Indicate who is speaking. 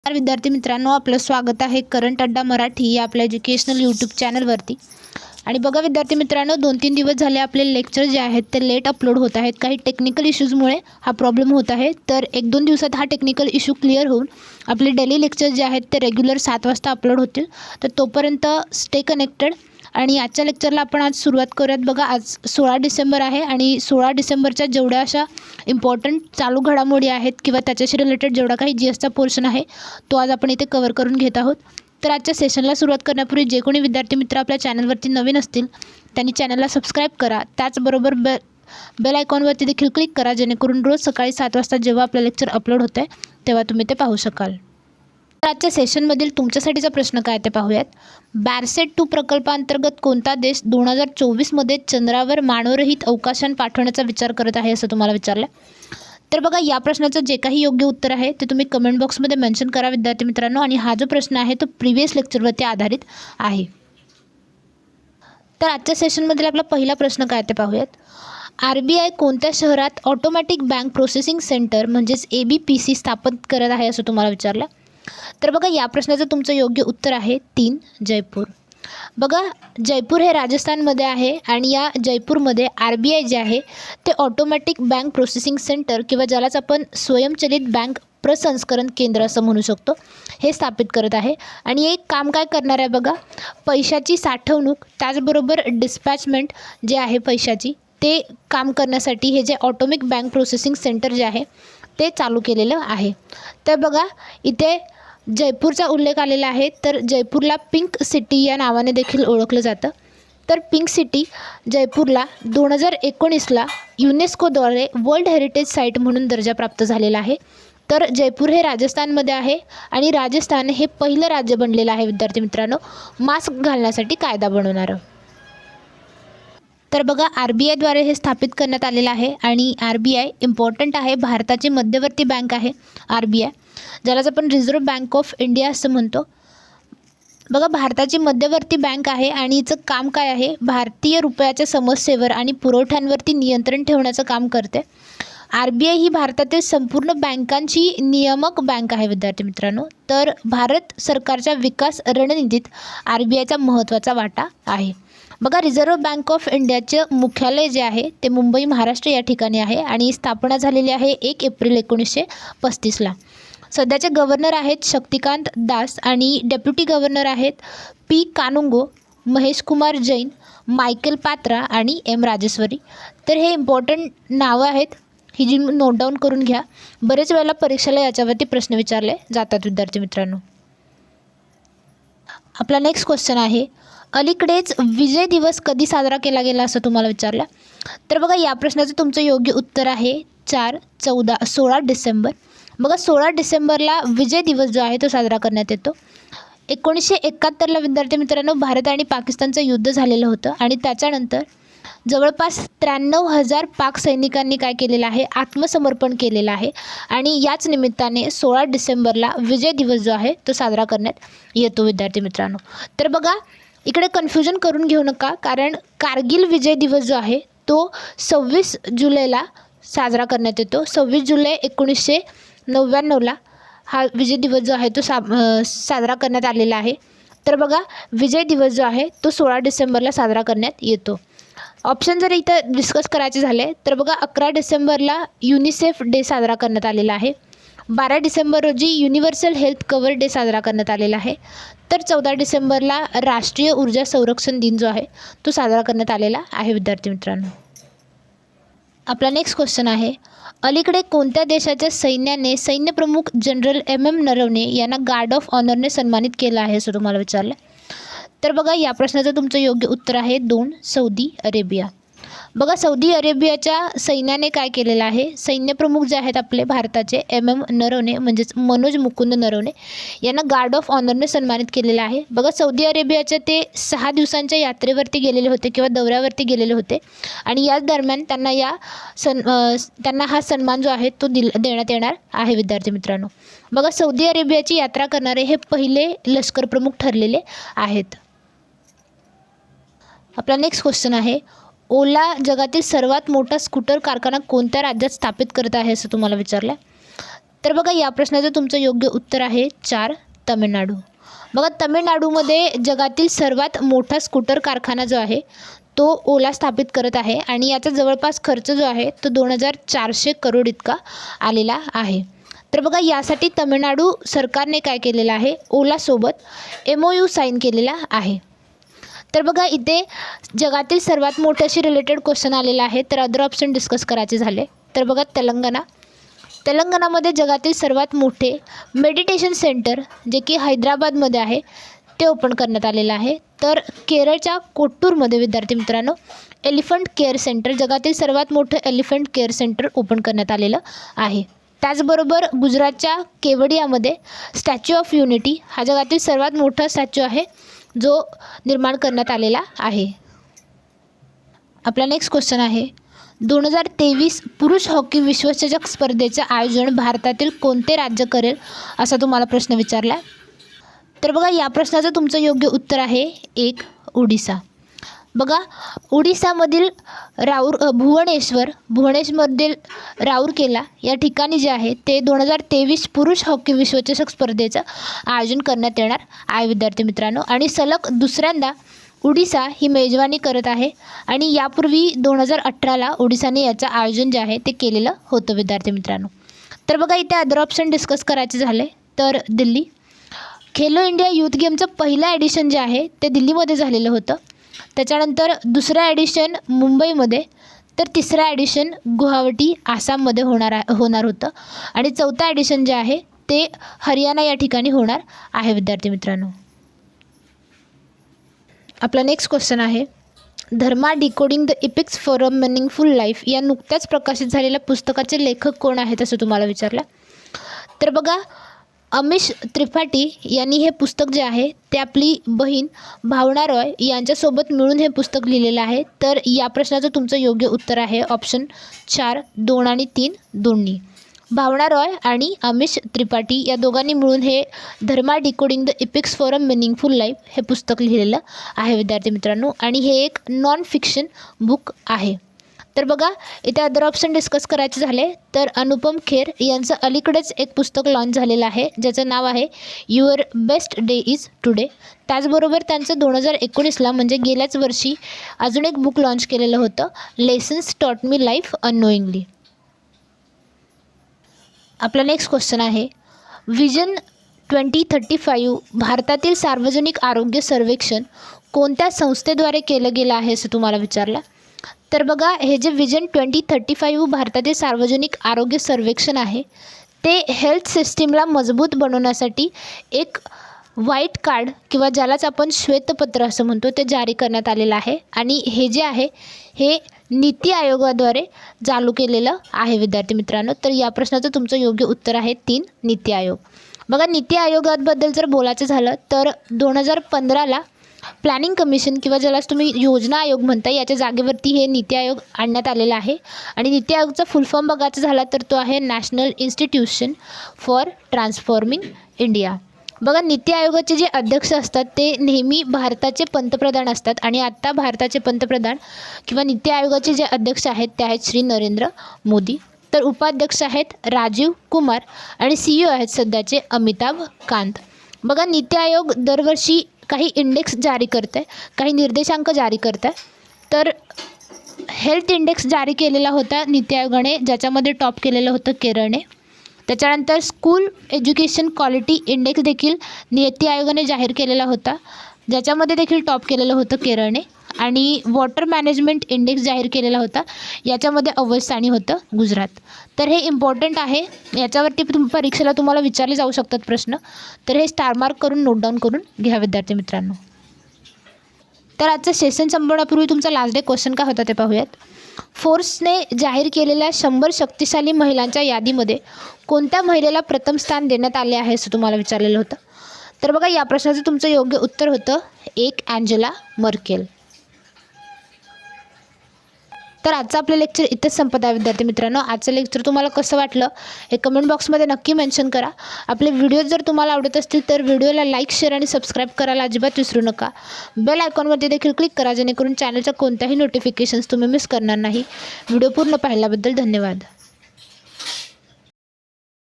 Speaker 1: नमस्कार विद्यार्थी मित्रांनो आपलं स्वागत आहे करंट अड्डा मराठी या आपल्या एज्युकेशनल यूट्यूब चॅनलवरती आणि बघा विद्यार्थी मित्रांनो दोन तीन दिवस झाले आपले लेक्चर जे आहेत ते लेट अपलोड होत आहेत. काही टेक्निकल इश्यूजमुळे हा प्रॉब्लेम होत आहे. तर एक दोन दिवसात हा टेक्निकल इश्यू क्लिअर होऊन आपले डेली लेक्चर जे आहेत ते रेग्युलर सात वाजता अपलोड होतील. तर तोपर्यंत स्टे कनेक्टेड आणि आजच्या लेक्चरला आपण आज सुरुवात करूयात. बघा आज सोळा डिसेंबर आहे आणि सोळा डिसेंबरच्या जेवढ्या अशा इम्पॉर्टंट चालू घडामोडी आहेत किंवा त्याच्याशी रिलेटेड जेवढा काही जी एसचा पोर्शन आहे तो आज आपण इथे कवर करून घेत आहोत. तर आजच्या सेशनला सुरुवात करण्यापूर्वी जे कोणी विद्यार्थी मित्र आपल्या चॅनलवरती नवीन असतील त्यांनी चॅनलला सबस्क्राईब करा. त्याचबरोबर बे बेल आयकॉनवरती देखील क्लिक करा जेणेकरून रोज सकाळी सात वाजता जेव्हा आपलं लेक्चर अपलोड होतं आहे तेव्हा तुम्ही ते पाहू शकाल. आजच्या सेशनमधील तुमच्यासाठीचा प्रश्न काय ते पाहूयात. बॅरसेट टू प्रकल्पांतर्गत कोणता देश दोन हजार चोवीसमध्ये चंद्रावर मानवरहित अवकाशान पाठवण्याचा विचार करत आहे असं तुम्हाला विचारलं? तर बघा या प्रश्नाचं जे काही योग्य उत्तर आहे ते तुम्ही कमेंट बॉक्समध्ये मेन्शन करा विद्यार्थी मित्रांनो. आणि हा जो प्रश्न आहे तो प्रिव्हियस लेक्चरवरती आधारित आहे. तर आजच्या सेशनमधील आपला पहिला प्रश्न काय ते पाहूयात. आर बी आय कोणत्या शहरात ऑटोमॅटिक बँक प्रोसेसिंग सेंटर म्हणजेच ए बी पी सी स्थापित करत आहे असं तुम्हाला विचारलं? तर बघा या प्रश्नाचं तुमचं योग्य उत्तर आहे तीन जयपूर. बघा जयपूर हे राजस्थानमध्ये आहे आणि या जयपूरमध्ये आर बी आय जे आहे ते ऑटोमॅटिक बँक प्रोसेसिंग सेंटर किंवा ज्यालाच आपण स्वयंचलित बँक प्रसंस्करण केंद्र असं म्हणू शकतो हे स्थापित करत आहे. आणि एक काम काय करणार आहे बघा पैशाची साठवणूक त्याचबरोबर डिस्पॅचमेंट जे आहे पैशाची ते काम करण्यासाठी हे जे ऑटोमिक बँक प्रोसेसिंग सेंटर जे आहे ते चालू केलेलं आहे. तर बघा इथे जयपूरचा उल्लेख आलेला आहे. तर जयपूरला पिंक सिटी या नावाने देखील ओळखलं जातं. तर पिंक सिटी जयपूरला दोन हजार एकोणीसला युनेस्कोद्वारे वर्ल्ड हेरिटेज साईट म्हणून दर्जा प्राप्त झालेला आहे. तर जयपूर हे राजस्थानमध्ये आहे आणि राजस्थान हे पहिलं राज्य बनलेलं आहे विद्यार्थी मित्रांनो. मास्क घालण्यासाठी कायदा बनवणारं. तर बघा आर बी आयद्वारे हे स्थापित करण्यात आलेलं आहे आणि आर बी आय इम्पॉर्टंट आहे. भारताची मध्यवर्ती बँक आहे आर बी आय ज्यालाच आपण रिझर्व्ह बँक ऑफ इंडिया असं म्हणतो. बघा भारताची मध्यवर्ती बँक आहे आणि हिचं काम काय आहे? भारतीय रुपयाच्या समस्येवर आणि पुरवठ्यांवरती नियंत्रण ठेवण्याचं काम करते. आर बी आय ही भारतातील संपूर्ण बँकांची नियामक बँक आहे विद्यार्थी मित्रांनो. तर भारत सरकारच्या विकास रणनीतीत आर बी आयचा महत्त्वाचा वाटा आहे. बघा रिझर्व्ह बँक ऑफ इंडियाचं मुख्यालय जे आहे ते मुंबई महाराष्ट्र या ठिकाणी आहे आणि स्थापना झालेली आहे एक एप्रिल एकोणीसशे पस्तीसला सध्याचे गव्हर्नर आहेत शक्तिकांत दास आणि डेप्युटी गव्हर्नर आहेत पी कानुंगो महेश कुमार जैन मायकेल पात्रा आणि एम राजेश्वरी. तर हे इम्पॉर्टंट नावं आहेत ही जी नोट डाऊन करून घ्या. बरेच वेळेला परीक्षेला याच्यावरती प्रश्न विचारले जातात विद्यार्थी मित्रांनो. आपला नेक्स्ट क्वेश्चन आहे अलीकडेच विजय दिवस कधी साजरा केला गेला असं तुम्हाला विचारलं? तर बघा या प्रश्नाचं तुमचं योग्य उत्तर आहे चार चौदा सोळा डिसेंबर. बघा सोळा डिसेंबरला विजय दिवस जो आहे तो साजरा करण्यात येतो. एकोणीसशे एकाहत्तरला विद्यार्थी मित्रांनो भारत आणि पाकिस्तानचं युद्ध झालेलं होतं आणि त्याच्यानंतर जवळपास त्र्याण्णव हजार पाक सैनिकांनी काय केलेलं आहे? आत्मसमर्पण केलेलं आहे. आणि याच निमित्ताने सोळा डिसेंबरला विजय दिवस जो आहे तो साजरा करण्यात येतो विद्यार्थी मित्रांनो. तर बघा इकडे कन्फ्युजन करून घेऊ नका कारण कारगिल विजय दिवस जो आहे तो सव्वीस जुलैला साजरा करण्यात येतो. सव्वीस जुलै एकोणीसशे नव्याण्णवला हा विजय दिवस जो आहे तो सा साजरा करण्यात आलेला आहे. तर बघा विजय दिवस जो आहे तो सोळा डिसेंबरला साजरा करण्यात येतो. ऑप्शन जर इथं डिस्कस करायचे झाले तर बघा अकरा डिसेंबरला युनिसेफ डे साजरा करण्यात आलेला आहे. बारा डिसेंबर रोजी युनिव्हर्सल हेल्थ कवर डे साजरा करण्यात आलेला आहे. तर चौदा डिसेंबरला राष्ट्रीय ऊर्जा संरक्षण दिन जो आहे तो साजरा करण्यात आलेला आहे विद्यार्थी मित्रांनो. आपला नेक्स्ट क्वेश्चन आहे अलीकडे कोणत्या देशाच्या सैन्याने सैन्यप्रमुख जनरल एम एम नरवणे यांना गार्ड ऑफ ऑनरने सन्मानित केलं आहे असं तुम्हाला विचारलं. तर बघा या प्रश्नाचं तुमचं योग्य उत्तर आहे दोन सौदी अरेबिया. बघा सौदी अरेबियाच्या सैन्याने काय केलेलं आहे? सैन्यप्रमुख जे आहेत आपले भारताचे एम. एम. नरवणे म्हणजेच मनोज मुकुंद नरवणे यांना गार्ड ऑफ ऑनरने सन्मानित केलेलं आहे. बघा सौदी अरेबियाच्या ते सहा दिवसांच्या यात्रेवरती गेलेले होते किंवा दौऱ्यावरती गेलेले होते. आणि याच दरम्यान त्यांना या सन त्यांना हा सन्मान जो आहे तो दिल देण्यात येणार आहे विद्यार्थी मित्रांनो. बघा सौदी अरेबियाची यात्रा करणारे हे पहिले लष्करप्रमुख ठरलेले आहेत. आपला नेक्स्ट क्वेश्चन आहे ओला जगातील सर्वात मोठा स्कूटर कारखाना कोणत्या राज्यात स्थापित करत आहे असं तुम्हाला विचारलं? तर बघा या प्रश्नाचं तुमचं योग्य उत्तर आहे चार तमिळनाडू. बघा तमिळनाडूमध्ये जगातील सर्वात मोठा स्कूटर कारखाना जो आहे तो ओला स्थापित करत आहे आणि याचा जवळपास खर्च जो आहे तो दोन हजार चारशे करोड इतका आलेला आहे. तर बघा यासाठी तमिळनाडू सरकारने काय केलेलं आहे? ओलासोबत एम ओ यू साईन केलेला आहे. तर बघा इथे जगातील सर्वात मोठ्याशी रिलेटेड क्वेश्चन आलेला आहे तर अदर ऑप्शन डिस्कस करायचे झाले. तर बघा तेलंगणा. तेलंगणामध्ये जगातील सर्वात मोठे मेडिटेशन सेंटर जे की हैदराबादमध्ये आहे ते ओपन करण्यात आलेलं आहे. तर केरळच्या कोट्टूरमध्ये विद्यार्थी मित्रांनो एलिफंट केअर सेंटर जगातील सर्वात मोठं एलिफंट केअर सेंटर ओपन करण्यात आलेलं आहे. त्याचबरोबर गुजरातच्या केवडियामध्ये स्टॅच्यू ऑफ युनिटी हा जगातील सर्वात मोठा स्टॅच्यू आहे. जो निर्माण करण्यात आलेला आहे. आपला नेक्स्ट क्वेश्चन आहे. दोन हजार तेवीस पुरुष हॉकी विश्वचषक स्पर्धेचं आयोजन भारतातील कोणते राज्य करेल असा तुम्हाला प्रश्न विचारला? तर बघा या प्रश्नाचं तुमचं योग्य उत्तर आहे एक ओडिसा. बघा ओडिसामधील राऊर भुवनेश्वर भुवनेश्वरमधील राऊरकेला या ठिकाणी जे आहे ते दोन हजार तेवीस पुरुष हॉकी विश्वचषक स्पर्धेचं आयोजन करण्यात येणार आहे विद्यार्थी मित्रांनो. आणि सलग दुसऱ्यांदा ओडिसा ही मेजवानी करत आहे आणि यापूर्वी दोन हजार अठराला ओडिसाने याचं आयोजन जे आहे ते केलेलं होतं विद्यार्थी मित्रांनो. तर बघा इथे अदर ऑप्शन डिस्कस करायचे झाले तर दिल्ली. खेलो इंडिया यूथ गेमचं पहिलं ॲडिशन जे आहे ते दिल्लीमध्ये झालेलं होतं. त्याच्यानंतर दुसरं ॲडिशन मुंबईमध्ये तर तिसरं ॲडिशन गुवाहाटी आसाममध्ये होणार होणार होतं. आणि चौथं ॲडिशन जे आहे ते हरियाणा या ठिकाणी होणार आहे विद्यार्थी मित्रांनो. आपला नेक्स्ट क्वेश्चन आहे Dharma decoding the epics for a meaningful life या नुकत्याच प्रकाशित झालेल्या पुस्तकाचे लेखक कोण आहेत असं तुम्हाला विचारलं? तर बघा अमिश त्रिपाठी यांनी हे पुस्तक जे आहे ते आपली बहीण भावना रॉय यांच्यासोबत मिळून हे पुस्तक लिहिलेलं आहे. तर या प्रश्नाचं तुमचं योग्य उत्तर आहे. ऑप्शन चार दोन आणि तीन दोन्ही. भावना रॉय आणि अमिश त्रिपाठी या दोघांनी मिळून हे Dharma decoding the epics for a meaningful life हे पुस्तक लिहिलेलं आहे विद्यार्थी मित्रांनो. आणि हे एक नॉन फिक्शन बुक आहे. तर बघा इथे अदर ऑप्शन डिस्कस करायचे झाले. तर अनुपम खेर यांचं अलीकडेच एक पुस्तक लॉन्च झालेलं आहे ज्याचं नाव आहे your best day is today त्याचबरोबर त्यांचं दोन हजार एकोणीसला म्हणजे गेल्याच वर्षी अजून एक बुक लॉन्च केलेलं होतं lessons taught me life unknowingly आपला नेक्स्ट क्वेश्चन आहे विजन ट्वेंटी थर्टी फाईव्ह भारतातील सार्वजनिक आरोग्य सर्वेक्षण कोणत्या संस्थेद्वारे केलं गेलं आहे असं तुम्हाला विचारलं? तर बघा हे जे विजन ट्वेंटी थर्टी फाईव्ह भारतातील सार्वजनिक आरोग्य सर्वेक्षण आहे ते हेल्थ सिस्टीमला मजबूत बनवण्यासाठी एक व्हाईट कार्ड किंवा ज्यालाच आपण श्वेतपत्र असं म्हणतो ते जारी करण्यात आलेलं आहे. आणि हे जे आहे हे नीती आयोगाद्वारे चालू केलेलं आहे विद्यार्थी मित्रांनो. तर या प्रश्नाचं तुमचं योग्य उत्तर आहे तीन नीती आयोग. बघा नीती आयोगाबद्दल जर बोलायचं झालं तर दोन हजार पंधराला प्लॅनिंग कमिशन किंवा ज्यालाच तुम्ही योजना आयोग म्हणता याच्या जागेवरती हे नीती आयोग आणण्यात आलेलं आहे. आणि नीती आयोगचा फुल फॉर्म बघायचा झाला तर तो आहे national institution for transforming India बघा नीती आयोगाचे जे अध्यक्ष असतात ते नेहमी भारताचे पंतप्रधान असतात. आणि आत्ता भारताचे पंतप्रधान किंवा नीती आयोगाचे जे अध्यक्ष आहेत ते आहेत श्री नरेंद्र मोदी. तर उपाध्यक्ष आहेत राजीव कुमार आणि सी ई ओ आहेत सध्याचे अमिताभ कांत. बघा नीती आयोग दरवर्षी काही इंडेक्स जारी करत आहे काही निर्देशांक जारी करत आहे तर हेल्थ इंडेक्स जारी केलेला होता नीती आयोगाने ज्याच्यामध्ये टॉप केलेलं होतं केरळने. त्याच्यानंतर स्कूल एज्युकेशन क्वालिटी इंडेक्स देखील नीती आयोगाने जाहीर केलेला होता ज्याच्यामध्ये देखील टॉप केलेलं होतं केरळने. आणि वॉटर मॅनेजमेंट इंडेक्स जाहीर केलेला होता. याच्यामध्ये अव्वल स्थानी होतं गुजरात. तर हे इम्पॉर्टंट आहे. याच्यावरती तुम परीक्षेला तुम्हाला विचारले जाऊ शकतात प्रश्न. तर हे स्टार मार्क करून नोट डाऊन करून घ्या विद्यार्थी मित्रांनो. तर आजचं सेशन संपवण्यापूर्वी तुमचा लास्ट डे क्वेश्चन काय होता ते पाहूयात. फोर्सने जाहीर केलेल्या शंभर शक्तिशाली महिलांच्या यादीमध्ये कोणत्या महिलेला प्रथम स्थान देण्यात आले आहे असं तुम्हाला विचारलेलं होतं? तर बघा या प्रश्नाचं तुमचं योग्य उत्तर होतं एक अँजेला मर्केल तर आजचं आपलं लेक्चर इथंच संपत आहे विद्यार्थी मित्रांनो. आजचं लेक्चर तुम्हाला कसं वाटलं हे कमेंट बॉक्समध्ये नक्की मेन्शन करा. आपले व्हिडिओ जर तुम्हाला आवडत असतील तर व्हिडिओला लाईक शेअर आणि सबस्क्राईब करायला अजिबात विसरू नका. बेल आयकॉनवरती देखील क्लिक करा जेणेकरून चॅनलच्या कोणत्याही नोटिफिकेशन्स तुम्ही मिस करणार नाही. व्हिडिओ पूर्ण पाहिल्याबद्दल धन्यवाद.